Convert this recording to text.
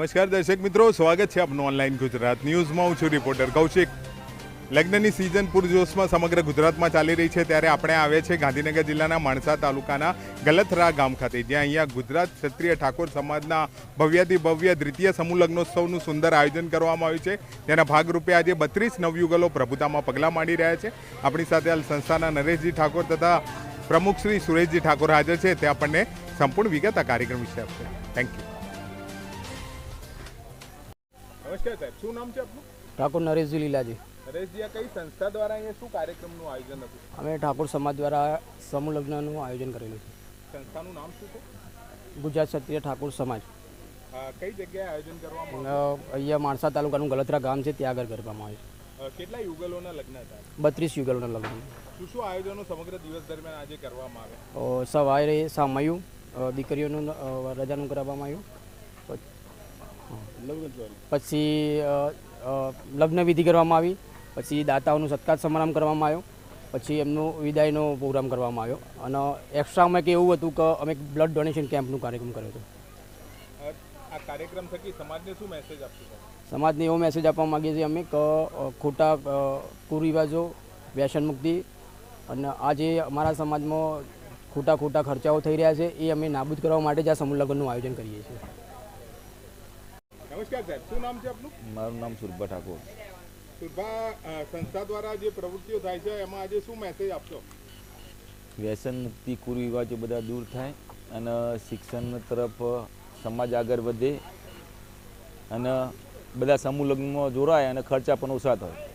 નમસ્કાર દર્શક મિત્રો, સ્વાગત છે આપનું ઓનલાઈન ગુજરાત ન્યૂઝમાં. હું છું રિપોર્ટર કૌશિક. લગ્નની સિઝન પૂરજોશમાં સમગ્ર ગુજરાતમાં ચાલી રહી છે. ત્યારે આપણે આવ્યા છે ગાંધીનગર જિલ્લાના માણસા તાલુકાના ગલથરા ગામ ખાતે, જ્યાં અહીંયા ગુજરાત ક્ષત્રિય ઠાકોર સમાજના ભવ્યાતિ ભવ્ય દ્વિતીય સમૂહ લગ્નોત્સવનું સુંદર આયોજન કરવામાં આવ્યું છે. તેના ભાગરૂપે આજે બત્રીસ નવયુગલો પ્રભુતામાં પગલાં માંડી રહ્યા છે. આપણી સાથે સંસ્થાના નરેશજી ઠાકોર તથા પ્રમુખ શ્રી સુરેશજી ઠાકોર હાજર છે. તે આપણને સંપૂર્ણ વિગત આ કાર્યક્રમ વિશે આપશે. થેન્ક યુ નમસ્કાર સાહેબ શું નામ છે આપનું? ઠાકોર નરેશજી લીલાજી. નરેશજી આ કઈ સંસ્થા દ્વારા અહીંયા શું કાર્યક્રમનું આયોજન હતું? અમે ઠાકોર સમાજ દ્વારા સમૂહ લગ્નનું આયોજન કરેલું છે. સંસ્થાનું નામ શું છે? ગુજરાત ક્ષત્રિય ઠાકોર સમાજ. કઈ જગ્યાએ આયોજન કરવામાં અહીંયા માણસા તાલુકાનું ગલતરા ગામ છે ત્યાં આગળ કરવામાં આવે આવ્યું કેટલા યુગલોના લગ્ન હતા? બત્રીસ યુગલોના લગ્ન. શું શું આયોજનો સમગ્ર દિવસ દરમિયાન આજે કરવામાં આવે? સવારે સામયું દીકરીઓનું રજાનું કરવામાં આવ્યું. પછી લગ્ન વિધિ કરવામાં આવી. પછી દાતાઓનું સત્કાર સમારંભ કરવામાં આવ્યો. પછી એમનો વિદાયનો પ્રોગ્રામ કરવામાં આવ્યો. અને એક્સ્ટ્રામાં કે એવું હતું કે અમે બ્લડ ડોનેશન કેમ્પનું કાર્યક્રમ કર્યો હતો. આ કાર્યક્રમ થકી સમાજને શું મેસેજ આપશું સમાજને એવો મેસેજ આપવા માગીએ છીએ અમે કે ખોટા કુરિવાજો વ્યસન મુક્તિ અને આ જે અમારા સમાજમાં ખોટા ખોટા ખર્ચાઓ થઈ રહ્યા છે એ અમે નાબૂદ કરવા માટે જ આ સમૂહ લગ્નનું આયોજન કરીએ છીએ. નમસ્કાર સાહેબ શું નામ છે આપનું? મારું નામ સુરભા ઠાકોર. સુરભા સંસ્થા દ્વારા જે પ્રવૃત્તિઓ થાય છે એમાં આજે શું મેસેજ આપશો? વ્યસન મુક્તિ કુરિવાજો બધા દૂર થાય અને શિક્ષણ તરફ સમાજ આગળ વધે અને બધા સમૂહ લગ્નમાં જોડાય અને ખર્ચા પણ ઓછા થાય.